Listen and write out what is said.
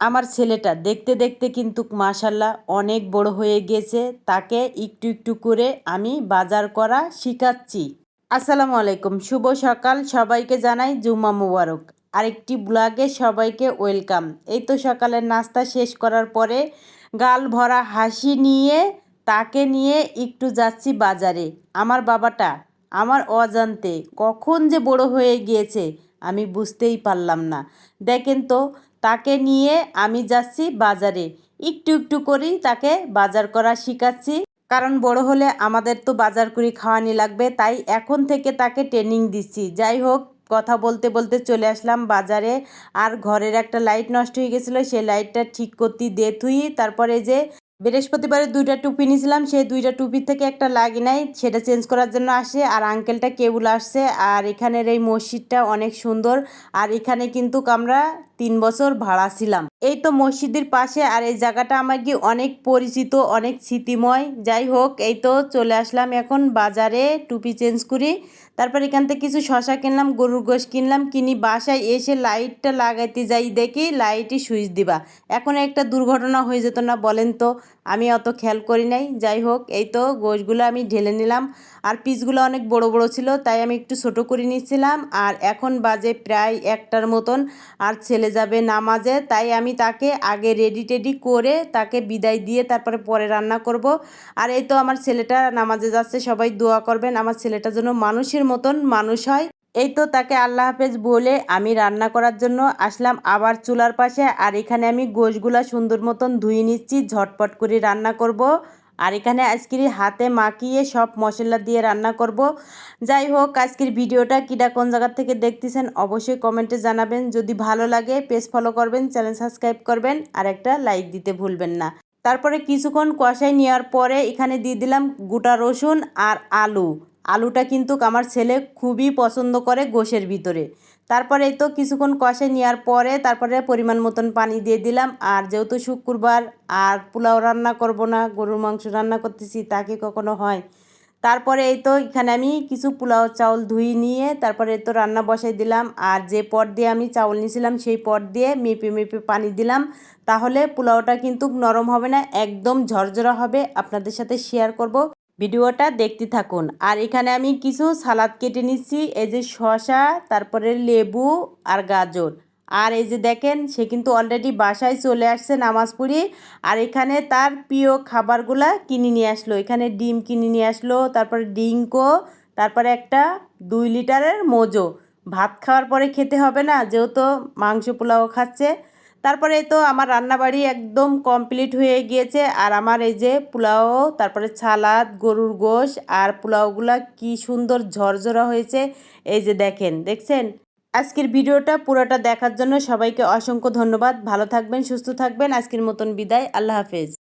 আমার ছেলেটা দেখতে দেখতে কিন্তু মাশাল্লাহ অনেক বড় হয়ে গেছে। তাকে একটু একটু করে আমি বাজার করা শিখাচ্ছি। আসসালামু আলাইকুম, শুভ সকাল। সবাইকে জানাই জুম্মা মুবারক। আরেকটি ব্লগে সবাইকে ওয়েলকাম। এই তো সকালের নাস্তা শেষ করার পরে গাল ভরা হাসি নিয়ে তাকে নিয়ে একটু যাচ্ছি বাজারে। আমার বাবাটা, আমার অজান্তে, কখন যে বড় হয়ে গিয়েছে আমি বুঝতেই পারলাম না। দেখেন তো, তাকে নিয়ে আমি যাচ্ছি বাজারে। একটু একটু করেই তাকে বাজার করা শিখাচ্ছি। কারণ বড় হলে আমাদের তো বাজার করে খাওয়ানি লাগবে, তাই এখন থেকে তাকে ট্রেনিং দিচ্ছি। যাই হোক, কথা বলতে বলতে চলে আসলাম বাজারে। আর ঘরের একটা লাইট নষ্ট হয়ে গেছিল, সেই লাইটটা ঠিক করতে দিয়ে থুই, তারপরে যে বৃহস্পতিবারে দুইটা টুপি নিয়েছিলাম, সেই দুইটা টুপির থেকে একটা লাগি নাই, সেটা চেঞ্জ করার জন্য আসে। আর আঙ্কেলটা কেবল আসছে, আর এখানের এই মসজিদটা অনেক সুন্দর। আর এখানে কিন্তু আমরা তিন বছর ভাড়া ছিলাম। এই তো মসজিদের পাশে, আর এই জায়গাটা আমার কি অনেক পরিচিত, অনেক স্মৃতিময়। যাই হোক, এই তো চলে আসলাম এখন বাজারে টুপি চেঞ্জ করি। তারপর এখান থেকে কিছু শশা কিনলাম, গরুর গোশ কিনলাম, কিনি বাসায় এসে লাইটটা লাগাইতে যাই দেখি লাইটই সুইচ দিবা। এখন একটা দুর্ঘটনা হয়ে যেত না, বলেন তো, আমি অত খেয়াল করি নাই। যাই হোক, এই তো গোশগুলো আমি ঢেলে নিলাম। আর পিসগুলো অনেক বড় বড় ছিল, তাই আমি একটু ছোট করে নিচ্ছিলাম। আর এখন বাজে প্রায় একটার মতন, আর ছেলে যাবে নামাজে, তাই আমি তাকে আগে রেডি টেডি করে তাকে বিদায় দিয়ে তারপরে পরে রান্না করব। আর এই তো আমার ছেলেটা নামাজে যাচ্ছে, সবাই দোয়া করবেন, আমার ছেলেটা যেন মানুষের মতন মানুষ হয়। এই তো তাকে আল্লাহ হাফেজ বলে আমি রান্না করার জন্য আসলাম আবার চুলার পাশে, আর এখানে আমি গোশগুলা সুন্দর মতন ধুয়ে নিচ্ছি, ঝটপট করে রান্না করব। আর এখানে আজকের হাতে মাখিয়ে সব মশলা দিয়ে রান্না করব। যাই হোক, আজকের ভিডিওটা কীটা কোন জায়গার থেকে দেখতেছেন অবশ্যই কমেন্টে জানাবেন। যদি ভালো লাগে, পেজ ফলো করবেন, চ্যানেল সাবস্ক্রাইব করবেন আর একটা লাইক দিতে ভুলবেন না। তারপরে কিছুক্ষণ কষাই নেওয়ার পরে এখানে দিয়ে দিলাম গোটা রসুন আর আলু। আলুটা কিন্তু আমার ছেলে খুবই পছন্দ করে গোশের ভিতরে। তারপরে তো কিছুক্ষণ কষে নেওয়ার পরে তারপরে পরিমাণ মতন পানি দিয়ে দিলাম। আর যেহেতু শুক্রবার, আর পোলাও রান্না করব না, গরুর মাংস রান্না করতেছি তাকে কখনো হয়? তারপরে এই তো এখানে আমি কিছু পোলাও চাউল ধুই নিয়ে তারপরে তো রান্না বসাই দিলাম। আর যে পট দিয়ে আমি চাউল নিয়েছিলাম, সেই পট দিয়ে মেপে মেপে পানি দিলাম। তাহলে পোলাওটা কিন্তু নরম হবে না, একদম ঝরঝরা হবে। আপনাদের সাথে শেয়ার করব। ভিডিওটা দেখতে থাকুন। আর এখানে আমি কিছু সালাদ কেটে নিচ্ছি। এই যে শশা তারপরে লেবু আর গাজর। আর এই যে দেখেন, সে কিন্তু অলরেডি বাসায় চলে আসছে নামাজ পড়ি। আর এখানে তার প্রিয় খাবারগুলা কিনে নিয়ে আসলো। এখানে ডিম কিনে নিয়ে আসলো, তারপরে ডিঙ্কো, তারপরে একটা দুই লিটারের মোজো। ভাত খাওয়ার পরে খেতে হবে না, যেহেতু মাংস পোলাও খাচ্ছে। তারপরে তো আমার রান্নাবাড়ি একদম কমপ্লিট হয়ে গিয়েছে। আর আমার এই যে পোলাও, তারপরে ছালাদ গরুর গোশ, আর পোলাওগুলা কি সুন্দর ঝরঝরা হয়েছে। এই যে দেখেন, দেখছেন? আজকের ভিডিওটা পুরোটা দেখার জন্য সবাইকে অসংখ্য ধন্যবাদ। ভালো থাকবেন, সুস্থ থাকবেন। আজকের মতন বিদায়। আল্লাহ হাফেজ।